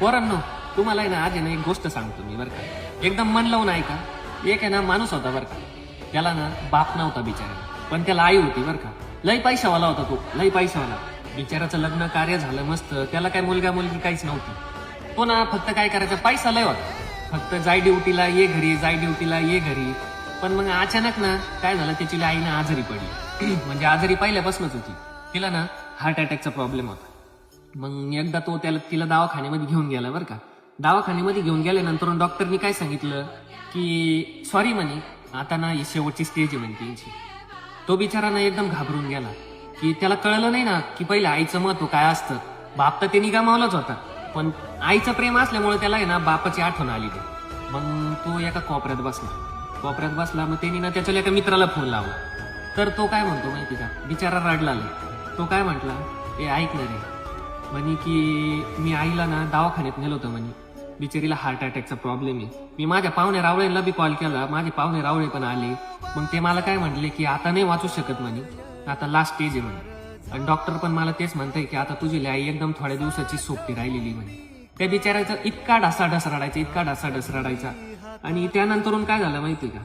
पोरांनो तुम्हाला आहे ना आज आहे ना एक गोष्ट सांगतो मी बरं का? एकदम मन लावून ऐका. एक आहे ना माणूस होता बरं का? त्याला ना बाप नव्हता बिचारा. पण त्याला आई होती बरं का? लई पैशावाला होता तो लई पैशावाला. बिचाराचं लग्न कार्य झालं मस्त. त्याला काय मुलगा मुलगी काहीच नव्हती. तो ना फक्त काय करायचा पैसा लय होता. फक्त जाय ड्युटीला ये घरी जाय ड्युटीला ये घरी. पण मग अचानक ना काय झालं त्याची आई ना आजारी पडली. म्हणजे आजारी पहिल्यापासूनच होती. तिला ना हार्ट अटॅकचा प्रॉब्लेम होता. मग एकदा तो त्याला तिला दवाखान्यामध्ये घेऊन गेला बरं का. दवाखान्यामध्ये घेऊन गेल्यानंतर डॉक्टरनी काय सांगितलं? की सॉरी म्हणे आता ना ही शेवटची स्टेज आहे म्हणे त्यांची. तो बिचारा ना एकदम घाबरून गेला. की त्याला कळलं नाही ना की पहिले आईचं महत्त्व काय असतं. बाप तर त्यांनी गमावलाच होता. पण आईचं प्रेम असल्यामुळे त्याला आहे ना बापाची आठवण आली मग तो एका कोपऱ्यात बसला. कोपऱ्यात बसला मग त्यांनी ना त्याच्या एका मित्राला फोन लावला. तर तो काय म्हणतो माहिती का? बिचारा रडला तो काय म्हटला? ए ऐक ना म्हणे की मी आईला ना दवाखान्यात नेलं होतं म्हणे. बिचारीला हार्ट अटॅकचा प्रॉब्लेम आहे. मी माझ्या पाहुणे रावळेला बी कॉल केला. माझे पाहुणे रावळे पण आले. मग ते मला काय म्हटले की आता नाही वाचू शकत म्हणे. आता लास्ट स्टेज आहे म्हणे. आणि डॉक्टर पण मला तेच म्हणताय की आता तुझी आई एकदम थोड्या दिवसाची सोपती राहिलेली म्हणे. त्या बिचारायचा इतका ढासा ढस रडायचा इतका ढासा ढस रडायचा. आणि त्यानंतरून काय झालं माहिती का?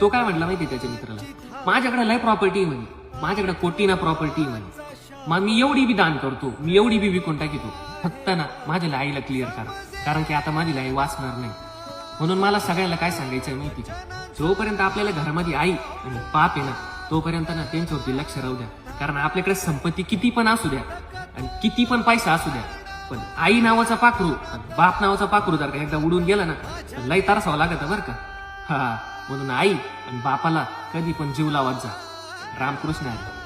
तो काय म्हटला माहिती त्याच्या मित्राला? माझ्याकडे लय प्रॉपर्टी म्हणे. माझ्याकडे कोटीना प्रॉपर्टी म्हणे. मग मी एवढी बी दान करतो मी एवढी बी विकून टाकीतो. फक्त ना माझ्या आईला क्लिअर करा. कारण की आता माझी आई वाचणार नाही. म्हणून मला सगळ्याला काय सांगायचं माहिती जोपर्यंत आपल्याला घरामध्ये आई आणि पाप आहे ना तोपर्यंत ना त्यांच्यावरती लक्ष राहू द्या. कारण आपल्याकडे संपत्ती किती पण असू द्या आणि किती पण पैसा असू द्या पण आई नावाचा पाखरू आणि बाप नावाचा पाखरू जर का एकदा उडून गेला ना तर लय तरसावं लागत बरं का? हा म्हणून आई आणि बापाला कधी पण जीव लावत जा. रामकृष्ण आहे